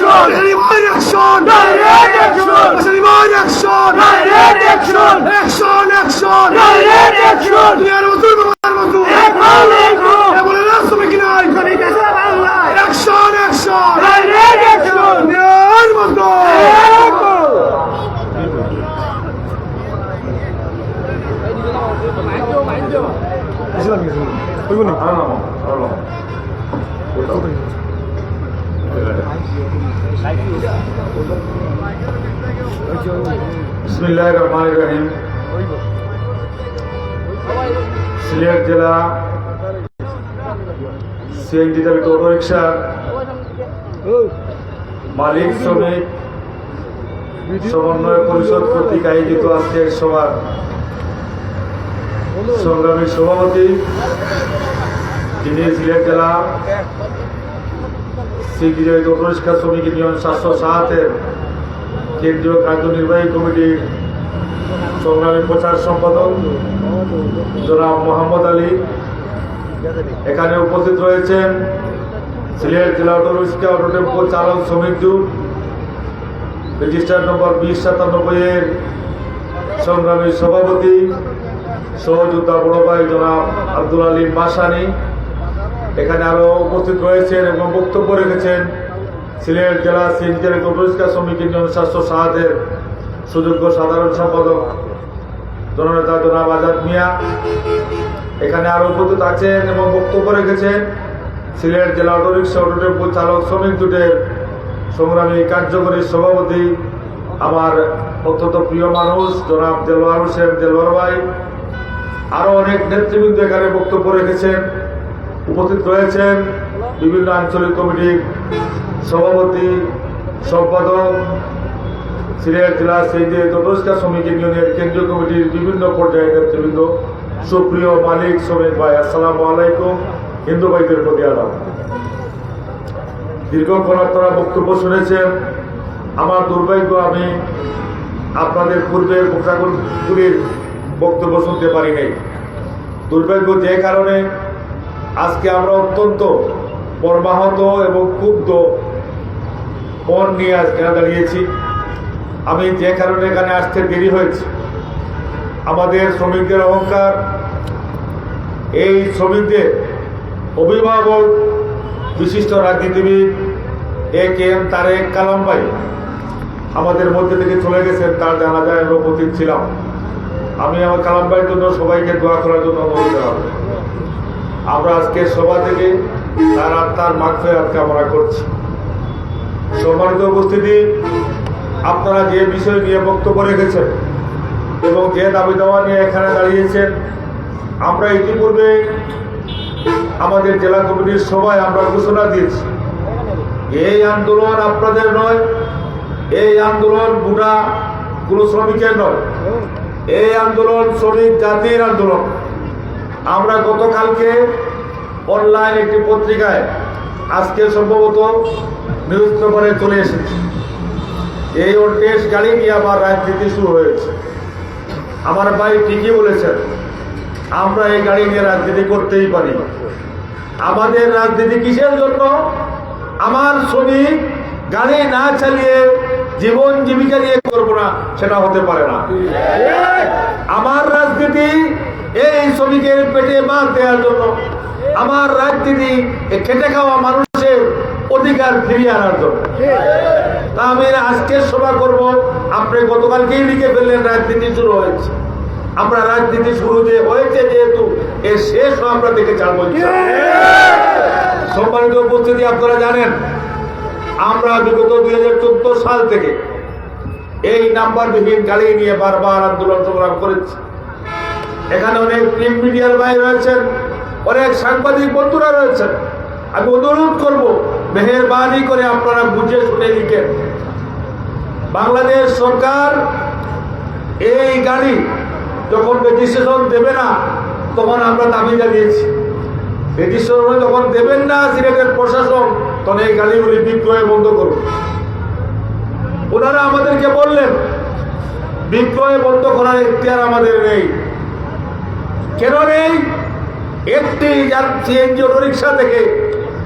action! Anyone action! Direct action! Anyone action! Direct action! Action! Action! Direct action! দুনিয়ার মজদুর বাংলার মজদুর এখন এখন এ বলে না শ্রমিক নাই শ্রমিক আছে বাংলায় অ্যাকশন অ্যাকশন ডাইরেক্ট অ্যাকশন দুনিয়ার মজদুর বিসমিল্লাহির রহমানির রহিম সিলেট জেলা সিএনজি চালিত অটো রিক্সার মালিক, শ্রমিক, সমন্বয় পরিষদ কর্তৃক আয়োজিত আজকের সভার সংগ্রামী সভাপতি যিনি সিলেট জেলা অটো রিক্সা শ্রমিক ইউনিয়ন সাতশো সাতের কেন্দ্রীয় কার্যনির্বাহী কমিটির সংগ্রামী প্রচার সম্পাদক জনাব মোহাম্মদ আলী এখানে উপস্থিত রয়েছেন সিলেট জেলা অটোরিক্সা অটো টেম্পো চালক শ্রমিক জুট রেজিস্টার নম্বর বিশ সাতানব্বই এর সংগ্রামী সভাপতি সহযোদ্ধা বড় ভাই জনাব আব্দুল আলী মাসানি এখানে আরও উপস্থিত রয়েছেন এবং বক্তব্য রেখেছেন সিলেট জেলা সিনজের পরিষ্কার শ্রমিক ইউনিয়ন স্বাস্থ্য সাহায্যের সুযোগ্য সাধারণ সম্পাদক, জননেতা জনাব আজাদ মিয়া। এখানে আরও উপস্থিত আছেন এবং বক্তব্য রেখেছেন সিলেট জেলা অটোরিক্সা অটো টেম্পো চালক, শ্রমিক জুটের সংগ্রামী কার্যকরী সভাপতি, আমার অত্যন্ত প্রিয় মানুষ, জনাব দেলোয়ার হোসেন দেলোয়ার ভাই। আরও অনেক নেতৃবৃন্দ এখানে বক্তব্য রেখেছেন। উপস্থিত রয়েছেন বিভিন্ন আঞ্চলিক কমিটির সভাপতি, সম্পাদক, সিলেট জেলা সেই যে তদস্কা শ্রমিক ইউনিয়নের কেন্দ্রীয় কমিটির বিভিন্ন পর্যায়ের নেতৃবৃন্দ, সুপ্রিয় মালিক, শ্রমিক ভাই, আসসালামু আলাইকুম, হিন্দু ভাইদের প্রতি আলাপ দীর্ঘক্ষণ আপনারা বক্তব্য শুনেছেন। আমার দুর্ভাগ্য, আমি আপনাদের পূর্বের বক্তাগুলির বক্তব্য শুনতে পারি নাই। দুর্ভাগ্য যে কারণে আজকে আমরা অত্যন্ত মর্মাহত এবং ক্ষুব্ধ মন নিয়ে আজকে দাঁড়িয়েছি। আমি যে কারণে এখানে আসতে দেরি হয়েছে, আমাদের শ্রমিকদের অহংকার, এই শ্রমিকদের অভিভাবক, বিশিষ্ট রাজনীতিবিদ এ কে এম তারেক কালাম ভাই, আমাদের মধ্যে থেকে চলে গেছেন, তার জানা যায় আমরা উপস্থিত ছিলাম। আমি আমার কালাম ভাইয়ের জন্য সবাইকে দোয়া করার জন্য অনুরোধ জানাব। আমরা আজকে সভা থেকে তার আত্মার মাগফের কামনা করছি। সম্মানিত উপস্থিতি, আপনারা যে বিষয় নিয়ে বক্তব্য রেখেছেন এবং যে দাবি দাওয়া নিয়ে এখানে দাঁড়িয়েছেন, আমরা ইতিপূর্বে আমাদের জেলা কমিটির সভায় আমরা ঘোষণা দিয়েছি। এই আন্দোলন আপনাদের নয়, এই আন্দোলন বুড়া কোনো শ্রমিকের নয়। এই আন্দোলন শ্রমিক জাতির আন্দোলন। আমরা গতকালকে অনলাইন একটি পত্রিকায় আজকে সম্ভবত নিউজ পেপারে চলে এসেছি। এই অল্টেস গাড়ি নিয়ে আমার রাজনীতি শুরু হয়েছে। আমার ভাই ঠিকই বলেছেন আমরা এই গাড়ি নিয়ে রাজনীতি করতেই পারি। আমাদের রাজনীতি কিসের জন্য? আমার শ্রমিক গাড়ি না চালিয়ে জীবন জীবিকা নিয়ে করব না সেটা হতে পারে না। আমার রাজনীতি এই শ্রমিকের পেটে মাছ দেওয়ার জন্য আমার রাজনীতি খেটে খাওয়া মানুষের অধিকার ফিরিয়ে আনার জন্য। তা আমি আজকের সভা করব। আপনি গতকালকেই লিখে ফেললেন, রাজনীতি শুরু হয়েছে। আমরা রাজনীতি শুরু যে হয়েছে যেহেতু এর শেষও আমরা দেখে ছাড়বো সম্মানিত উপস্থিতি, আপনারা জানেন, আমরা বিগত দুই হাজার চোদ্দ সাল থেকে এই নাম্বার বিহীন গাড়ি নিয়ে বারবার আন্দোলন সংগ্রাম করেছি। এখানে অনেক প্রিন্ট মিডিয়ার ভাই রয়েছেন, অনেক সাংবাদিক বন্ধুরা রয়েছেন। আমি অনুরোধ করব, মেহরবানি করে আপনারা বুঝে শুনে লিখেন। বাংলাদেশ সরকার এই গাড়ি যখন রেজিস্ট্রেশন দেবে না, তখন আমরা দাবি জানিয়েছি। রেজিস্ট্রেশন যখন দেবেন না সিলেটের প্রশাসন, তখন এই গাড়িগুলি বিক্রয় বন্ধ করুন ওনারা আমাদেরকে বললেন, বিক্রয় বন্ধ করার এখতিয়ার আমাদের নেই। কেন নেই একটি সিএনজি রিক্সা থেকে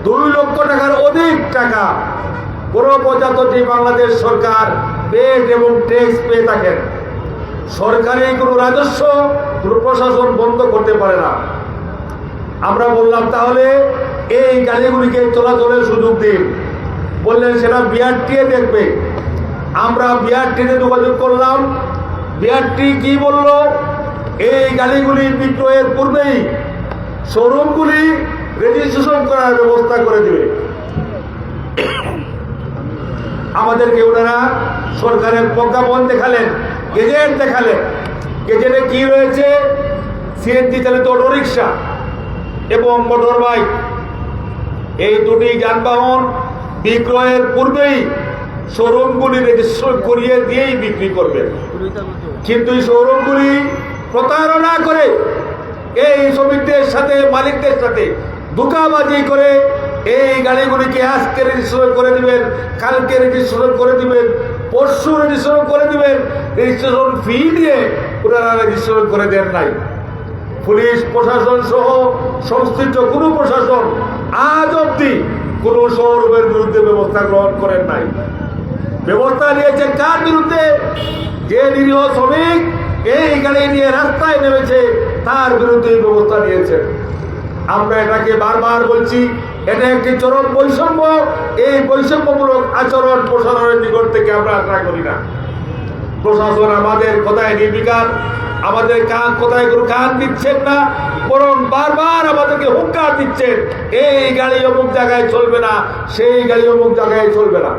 দুই লক্ষ টাকার অধিক টাকা। কোনো প্রজাতন্ত্রী বাংলাদেশ সরকার পেট এবং ট্যাক্স পেয়ে থাকেন। সরকারি কোনো রাজস্ব প্রশাসন বন্ধ করতে পারে না। আমরা বললাম, তাহলে এই গাড়িগুলিকে চলাচলের সুযোগ দিন। বললেন, সেটা বিআরটিএ দেখবে। আমরা বিআরটিতে যোগাযোগ করলাম। বিআরটি কি বলল? এই গাড়িগুলি বিক্রয়ের পূর্বেই শোরুমগুলি রেজিস্ট্রেশন করার ব্যবস্থা করে দেবে। আমাদেরকে ওনারা সরকারের প্রজ্ঞাপন দেখালেন, গেজেট দেখালেন। গেজেটে কি রয়েছে? সিএনজি চালিত অটোরিকশা এবং মোটর বাইক। এই দুটি যানবাহন বিক্রয়ের পূর্বেই শোরুমগুলি রেজিস্ট্রেশন করিয়ে দিয়েই বিক্রি করবেন কিন্তু এই শোরুমগুলি প্রতারণা করে এই শ্রমিকদের সাথে, মালিকদের সাথে ধোকাবাজি করে এই গাড়িগুলিকে আজকে রেজিস্ট্রেশন করে দিবেন, কালকে রেজিস্ট্রেশন করে দিবেন, পরশু রেজিস্ট্রেশন করে দিবেন, রেজিস্ট্রেশন ফি দিয়ে ওনারা রেজিস্ট্রেশন করে দেন নাই। পুলিশ প্রশাসন সহ সংশ্লিষ্ট কোনো প্রশাসন আজ অব্দি কোনো শোরুমের বিরুদ্ধে ব্যবস্থা গ্রহণ করেন নাই। ব্যবস্থা নিয়েছে কার বিরুদ্ধে? যে নিরীহ শ্রমিক এই গাড়ি নিয়ে রাস্তায় নেমেছে, তার বিরুদ্ধে ব্যবস্থা নিয়েছে। আমরা এটাকে বারবার বলছি, এটা একটি চরম বৈষম্য, এই বৈষম্যমূলক আচরণ প্রশাসনের নিকট থেকে আমরা আশা করি না। প্রশাসন আমাদের কথায় নির্বিকার, আমাদের কান কোথায় কোনো কান দিচ্ছেন না, বরং বারবার আমাদেরকে হুঙ্কার দিচ্ছেন, এই গাড়ি অমুক জায়গায় চলবে না, সেই গাড়ি অমুক জায়গায় চলবে না।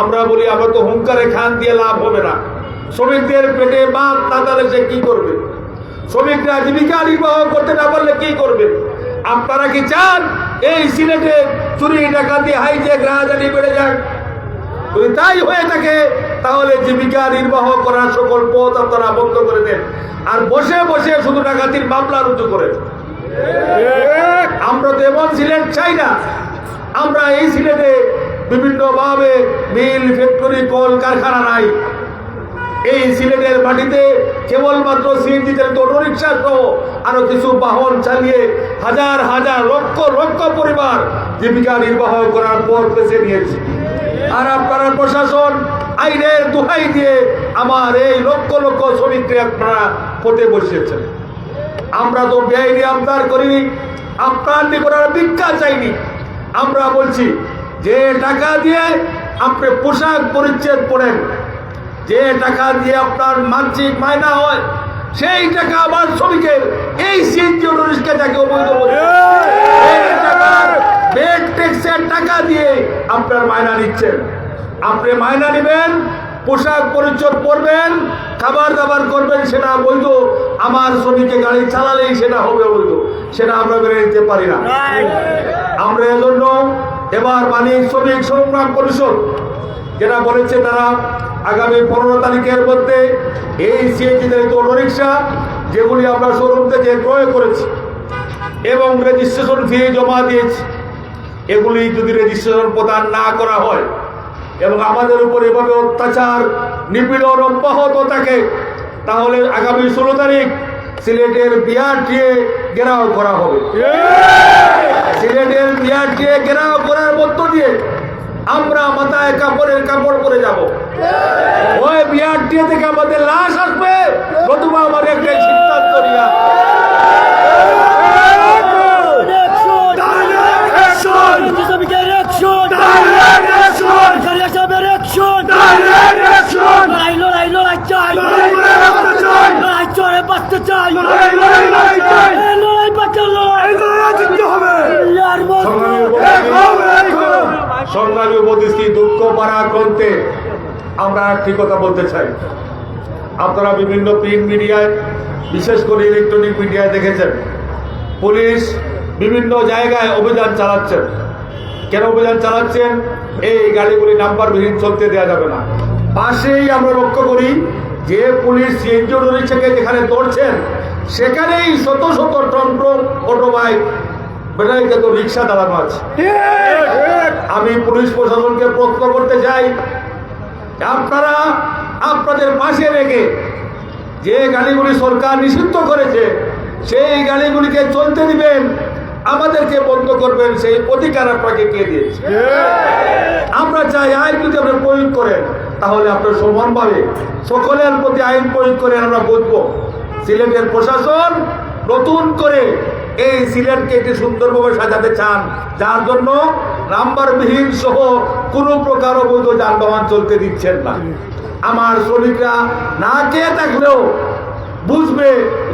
আমরা বলি, আমরা তো হুঙ্কারে খান দিয়ে লাভ হবে না। শ্রমিকদের পেটে মাছ না তাহলে সে কি করবে? শ্রমিকরা জীবিকা নির্বাহ করতে না পারলে কি করবে? আপনারা কি চান এই সিলেটে চুরি, ডাকাতি হাইজেক রাহাজানি বেড়ে যাক? যদি তাই হয়ে থাকে, তাহলে জীবিকা নির্বাহ করার সকল পথ আপনারা বন্ধ করে দেন। আর বসে বসে শুধু ডাকাতির মামলা রুজু করে আমরা তো এমন সিলেট চাই না। আমরা এই সিলেটে বিভিন্নভাবে মিল, ফ্যাক্টরি, কল, কারখানা নাই। এই সিলেটের মাটিতে কেবলমাত্র সিএনজি চালিত অটোরিক্সা সহ আরও কিছু বাহন চালিয়ে হাজার হাজার লক্ষ লক্ষ পরিবার জীবিকা নির্বাহ করার পর বেছে নিয়েছে। আর আপনারা প্রশাসন আইনের দোহাই দিয়ে আমার এই লক্ষ লক্ষ শ্রমিককে আপনারা পথে বসিয়েছেন। আমরা তো বেআইনি আমদার করিনি আপনার নিকট আর ভিক্ষা চাইনি। আমরা বলছি, যে টাকা দিয়ে আপনি পোশাক পরিচ্ছেদ পড়েন যে টাকা দিয়ে আপনার মানসিক মায়না হয়, সেই টাকা আমার শ্রমিকের এই সিএনজি অটোরিক্সা যাকে অবৈধ বেড ট্যাক্সের টাকা দিয়ে আপনার মায়না নিচ্ছেন। আপনি মায়না নেবেন, পোশাক পরিচ্ছদ পরবেন, খাবার দাবার করবেন, সেটা বৈধ। আমার শ্রমিকে গাড়ি চালালেই সেটা হবে বৈধ। সেটা আমরা মেনে নিতে পারি না। আমরা এজন্য এবার মানিক শ্রমিক সংগ্রাম পরিষদ যেটা বলেছে তারা আগামী পনেরো তারিখের মধ্যে এই সিএনজি চালিত অটোরিক্সা যেগুলি আমরা শোরুম থেকে ক্রয় করেছি এবং রেজিস্ট্রেশন ফি জমা দিয়েছি এগুলি যদি রেজিস্ট্রেশন প্রদান না করা হয় এবং আমাদের উপর এভাবে অত্যাচার নিপীড়ন অব্যাহত থাকে তাহলে আগামী ষোলো তারিখ সিলেটের বিআরটিএ ঘেরাও করা হবে। সিলেটের বিআরটিএ ঘেরাও করার মধ্য দিয়ে আমরা মাথায় কাপড়ের কাপড় পরে যাব ওই বিআরটিএ থেকে আমাদের লাশ আসবে নতুবা আমাদের একটা সিদ্ধান্ত নিয়ে Direct সংগ্রামী উপদেষ্টি দুঃখ পারাক্রান্তে আমরা একটি কথা বলতে চাই। আপনারা বিভিন্ন প্রিন্ট মিডিয়ায়, বিশেষ করে ইলেকট্রনিক মিডিয়ায় দেখেছেন। পুলিশ বিভিন্ন জায়গায় অভিযান চালাচ্ছেন। কেন অভিযান চালাচ্ছেন? এই গাড়িগুলি নাম্বারবিহীন চলতে দেওয়া যাবে না। পাশেই আমরা লক্ষ্য করি যে পুলিশ সিএনজি রিক্সাকে যেখানে ধরছেন সেখানেই শত শত টন্ট্র অটোবাইক বেটারিতে রিক্সা দাঁড়ানো আছে আমি পুলিশ প্রশাসনকে প্রশ্ন করতে চাই, আপনারা আপনাদের পাশে রেখে যে গাড়িগুলি সরকার নিষিদ্ধ করেছে, সেই গাড়িগুলিকে চলতে দিবেন, আমাদেরকে বন্ধ করবেন, সেই অধিকার আপনাকে কে দিয়েছে? আমরা চাই আইন যদি আপনি প্রয়োগ করেন, তাহলে আপনার সমানভাবে সকলের প্রতি আইন প্রয়োগ করে আমরা বুঝব। সিলেটের প্রশাসন নতুন করে এই সিলেটকে একটি সুন্দরভাবে সাজাতে চান, যার জন্য নাম্বারবিহীন সহ কোনো প্রকার অবৈধ যানবাহন চলতে দিচ্ছেন না। আমার শ্রমিকরা না কে থাকলেও বুঝবে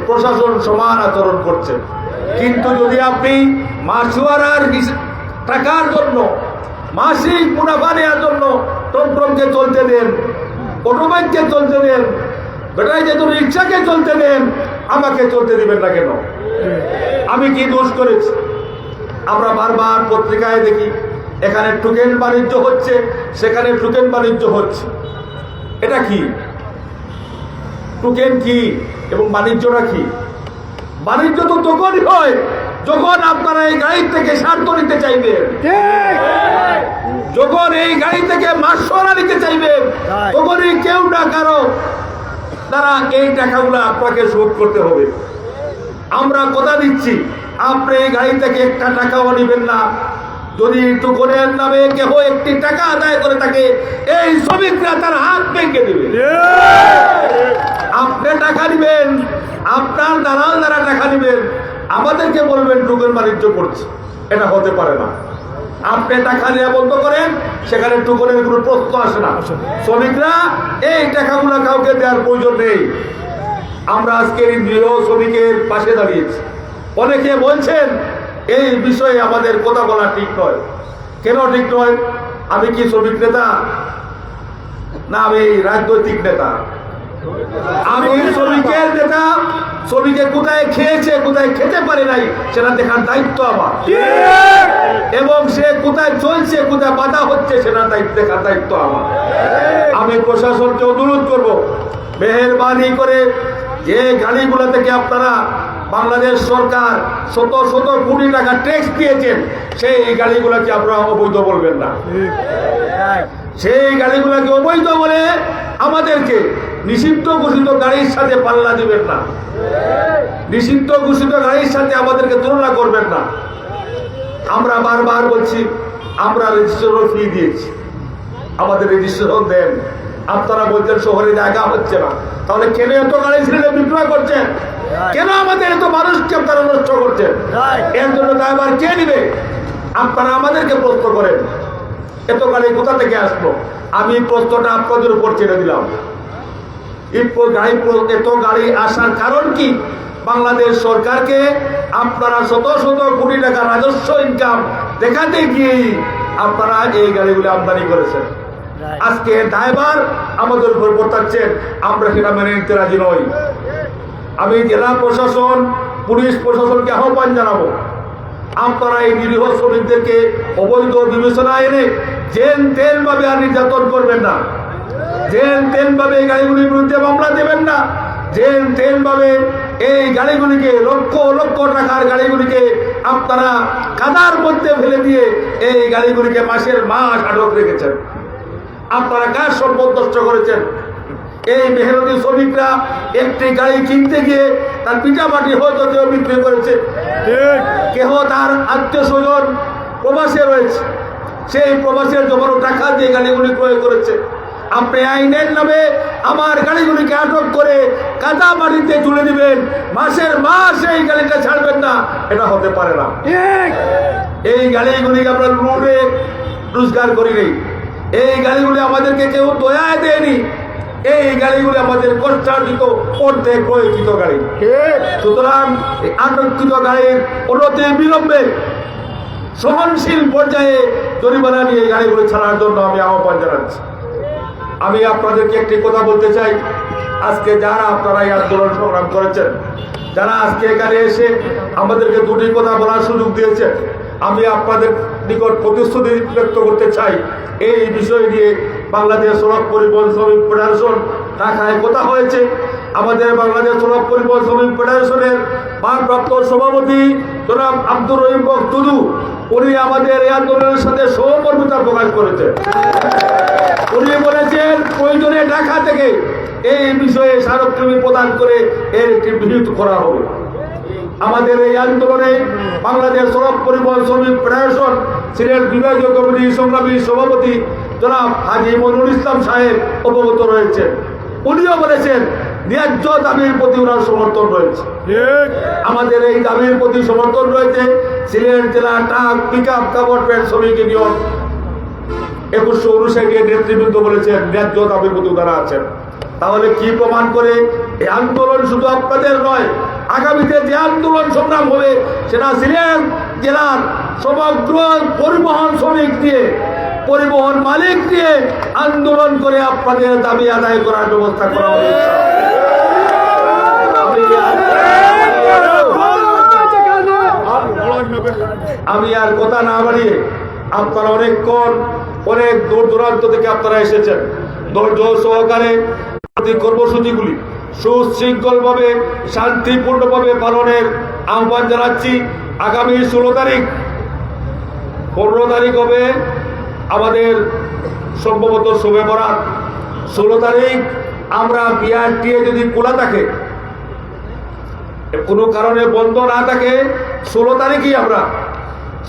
প্রশাসন সমান আচরণ করছে। কিন্তু যদি আপনি মাসুয়ারার টাকার জন্য, মাসিক মুনাফা নেওয়ার জন্য টমটমকে চলতে দেন, অটোবাইককে চলতে দেন বেটাই যে যেহেতু রিক্সাকে চলতে দেন, আমাকে চলতে দিবেন না কেন? আমি কি দোষ করেছি? আমরা বারবার পত্রিকায় দেখি, এখানে টুকেন বাণিজ্য হচ্ছে, সেখানে টুকেন বাণিজ্য হচ্ছে। এটা কি? টুকেন কি এবং বাণিজ্যটা কি? বাণিজ্য তো তখনই হয় যখন আপনারা এই গাড়ি থেকে স্বার্থ নিতে চাইবেন। যখন এই গাড়ি থেকে মাসরা নিতে চাইবেন. তখনই কেউ না কারও তারা এই টাকাগুলো আপনাকে শোধ করতে হবে। আমরা কথা দিচ্ছি। আপনি এই গাড়ি থেকে একটা টাকাও নেবেন না। যদি টুকনের নামে কেহ একটি টাকা আদায় করে থাকে, এই শ্রমিকরা তার হাত ভেঙে দেবে। আপনি টাকা দিবেন আপনার দালাল দ্বারা টাকা দিবেন আমাদেরকে বলবেন টুকেন বাণিজ্য করছে। এটা হতে পারে না। আপনি টাকা নেওয়া বন্ধ করেন, সেখানে টুকনের কোনো প্রশ্ন আসে না। শ্রমিকরা, এই টাকাগুলো কাউকে দেওয়ার প্রয়োজন নেই। আমরা আজকের এই গৃহ শ্রমিকের পাশে দাঁড়িয়েছি। অনেকে বলছেন, এই বিষয়ে আমাদের কথা বলা ঠিক নয়। কেন ঠিক নয়? আমি কি শ্রমিক নেতা? না, আমি রাজনৈতিক নেতা। আমি শ্রমিকের নেতা, শ্রমিকে কোথায় খেয়েছে, কোথায় খেতে পারে নাই, সেটা দেখার দায়িত্ব আমার। এবং সে কোথায় চলছে, কোথায় বাধা হচ্ছে, সেটা দেখার দায়িত্ব আমার। আমি প্রশাসনকে অনুরোধ করব, মেহরবানি করে যে গাড়িগুলো থেকে আপনারা বাংলাদেশ সরকার শত শত কোটি টাকা ট্যাক্স দিয়েছেন, সেই গাড়িগুলোকে আপনারা অবৈধ বলবেন না। সেই গাড়িগুলোকে অবৈধ বলে আমাদেরকে নিষিদ্ধ ঘোষিত গাড়ির সাথে পাল্লা দিবেন না। নিষিদ্ধ ঘোষিত গাড়ির সাথে আমাদেরকে তুলনা করবেন না। আমরা বারবার বলছি, আমরা রেজিস্ট্রেশন ফি দিয়েছি। আমাদের রেজিস্ট্রেশন দেন। আপনারা বলছেন শহরে জায়গা হচ্ছে না। তাহলে কেন এত গাড়ি ছেড়ে বিক্রয় করছেন? কেন আমাদের এত মানুষকে আপনারা নষ্ট করছেন. এর জন্য ড্রাইভার কে নিবে? আপনারা আমাদেরকে প্রশ্ন করেন। এত গাড়ি কোথা থেকে আসলো? আমি প্রশ্নটা আপনাদের উপর ছেড়ে দিলাম। এই গাড়ি এত গাড়ি আসার কারণ কি? বাংলাদেশ সরকারকে আপনারা শত শত কোটি টাকা রাজস্ব ইনকাম দেখাতে গিয়েই আপনারা এই গাড়িগুলো আমদানি করেছেন. আজকে ড্রাইভার আমাদের উপর বর্তাচ্ছেন আমরা সেটা মেনে নিতে রাজি নই। আমি জেলা প্রশাসন, পুলিশ প্রশাসনকে আহ্বান জানাব। আপনারা এই নিরীহ শ্রমিকদেরকে অবৈধ বিবেচনা এনে জেন তেল ভাবে আর নির্যাতন করবেন না। জেন তেল ভাবে এই গাড়িগুলির বিরুদ্ধে মামলা দেবেন না। জেন তেল ভাবে এই গাড়িগুলিকে লক্ষ লক্ষ টাকার গাড়িগুলিকে আপনারা কাদার মধ্যে ফেলে দিয়ে এই গাড়িগুলিকে মাসের মাস আটক রেখেছেন। আপনারা কার সম্পদ নষ্ট করেছেন? এই মেহনতি শ্রমিকরা একটি গাড়ি কিনতে গিয়ে তার পিঠা মাটি হয়তো কেউ বিক্রি করেছে। কেহ তার আত্মীয় স্বজন প্রবাসে রয়েছে। সেই প্রবাসের জমানো টাকা দিয়ে গাড়িগুলি ক্রয় করেছে। আপনি আইনের নামে আমার গাড়িগুলিকে আটক করে কাদা মাটিতে তুলে দিবেন। মাসের মাস এই গাড়িটা ছাড়বেন না। এটা হতে পারে না। এই গাড়িগুলিকে আমরা রোডে রোজগার করি নেই। এই গাড়িগুলি আমাদেরকে কেউ দয়ায় দেয়নি। এই গাড়িগুলি আমাদের কষ্টার্জিত অর্ধে ক্রয়কৃত গাড়ি। সুতরাং এই আটককৃত গাড়ির অনতি বিলম্বে সহনশীল পর্যায়ে জরিমানা নিয়ে গাড়িগুলি ছাড়ার জন্য আমি আহ্বান জানাচ্ছি। আমি আপনাদেরকে একটি কথা বলতে চাই। আজকে যারা আপনারা এই আন্দোলন সংগ্রাম করেছেন যারা আজকে এখানে এসে আমাদেরকে দুটি কথা বলার সুযোগ দিয়েছেন আমি আপনাদের নিকট প্রতিশ্রুতি ব্যক্ত করতে চাই। এই বিষয় নিয়ে বাংলাদেশ সড়ক পরিবহন শ্রমিক ফেডারেশন ঢাকায় কথা হয়েছে। আমাদের বাংলাদেশ সড়ক পরিবহন শ্রমিক ফেডারেশনের ভারপ্রাপ্ত সভাপতি জনাব আব্দুর রহিম বক্তুদু উনি আমাদের এই আন্দোলনের সাথে সহকর্মিতা প্রকাশ করেছেন উনি বলেছেন, প্রয়োজনে ঢাকা থেকে এই বিষয়ে স্মারকলিপি প্রদান করে এর একটি বিহিত করা হবে। আমাদের এই আন্দোলনে বাংলাদেশ সড়ক পরিবহন শ্রমিক ফেডারেশন সিলেট বিভাগীয় কমিটির সংগ্রামী সভাপতি জনাব হাজি মনুল ইসলাম সাহেব অবগত রয়েছেন। উনিও বলেছেন ন্যায্য দাবির প্রতি ওনার সমর্থন রয়েছে। আমাদের এই দাবির প্রতি সমর্থন রয়েছে সিলেট জেলা ট্রাক পিক আপ কাপড় প্যান্ট শ্রমিক ইউনিয়ন। একুশশো অনুসারীর নেতৃবৃন্দ বলেছেন ন্যায্য দাবির প্রতি তারা আছেন। তাহলে কি প্রমাণ করে এই আন্দোলন শুধু আপনাদের নয় আগামীতে যে আন্দোলন সংগ্রাম হবে, সেটা সিলেট জেলার সমগ্র পরিবহন শ্রমিক দিয়ে, পরিবহন মালিক দিয়ে আন্দোলন করে আপনাদের দাবি আদায় করার ব্যবস্থা করা হবে। আমি আর কথা না বাড়িয়ে আপনারা অনেকক্ষণ অনেক দূর দূরান্ত থেকে আপনারা এসেছেন। ধৈর্য সহকারে কর্মসূচিগুলি সুশৃঙ্খলভাবে শান্তিপূর্ণভাবে পালনের আহ্বান জানাচ্ছি আগামী ষোলো তারিখ। পনেরো তারিখ হবে আমাদের সম্ভবত শোভে বরাত। ষোলো তারিখ আমরা বিআরটিএ যদি খোলা থাকে কোনো কারণে বন্ধ না থাকে ষোলো তারিখই আমরা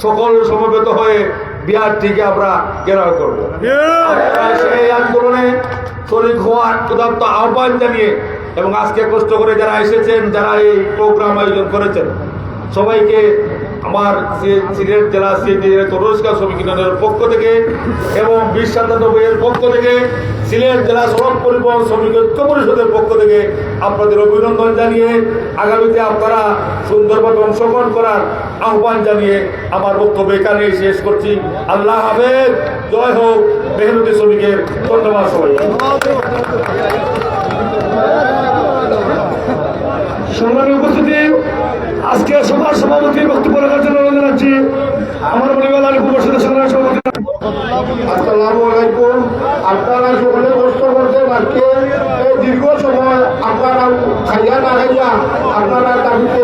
সকল সমবেত হয়ে বিহার থেকে আমরা ঘেরাও করব। সেই আন্দোলনে শরীর হওয়ার ক্ষুধার্ত আহ্বান জানিয়ে এবং আজকে কষ্ট করে যারা এসেছেন, যারা এই প্রোগ্রাম আয়োজন করেছেন, সবাইকে আমার সিলেট জেলা সিএনজি তরস্কার শ্রমিক ইউনিয়নের পক্ষ থেকে এবং বিশ পক্ষ থেকে, সিলেট জেলা সড়ক পরিবহন শ্রমিক ঐক্য পরিষদের পক্ষ থেকে আপনাদের অভিনন্দন জানিয়ে আগামীতে আপনারা সুন্দরভাবে অংশগ্রহণ করার আহ্বান জানিয়ে আমার বক্তব্য এখানে শেষ করছি। আল্লাহ হাফেজ। জয় হোক মেহনতি শ্রমিকের। ধন্যবাদ সবাই সংগ্রামী উপস্থিতি, আজকে সভার সভাপতি বক্তব্য রাখার জন্য অনুরোধ জানাচ্ছি। আমার পরিবার আলী উপস্থিত সম্মানের সভাপতি। আসসালামু আলাইকুম। আপনারা সকলে কষ্ট করতে আজকে। এই দীর্ঘ সময় আপনারা খাইয়া না খাইয়া আপনারা দাবিতে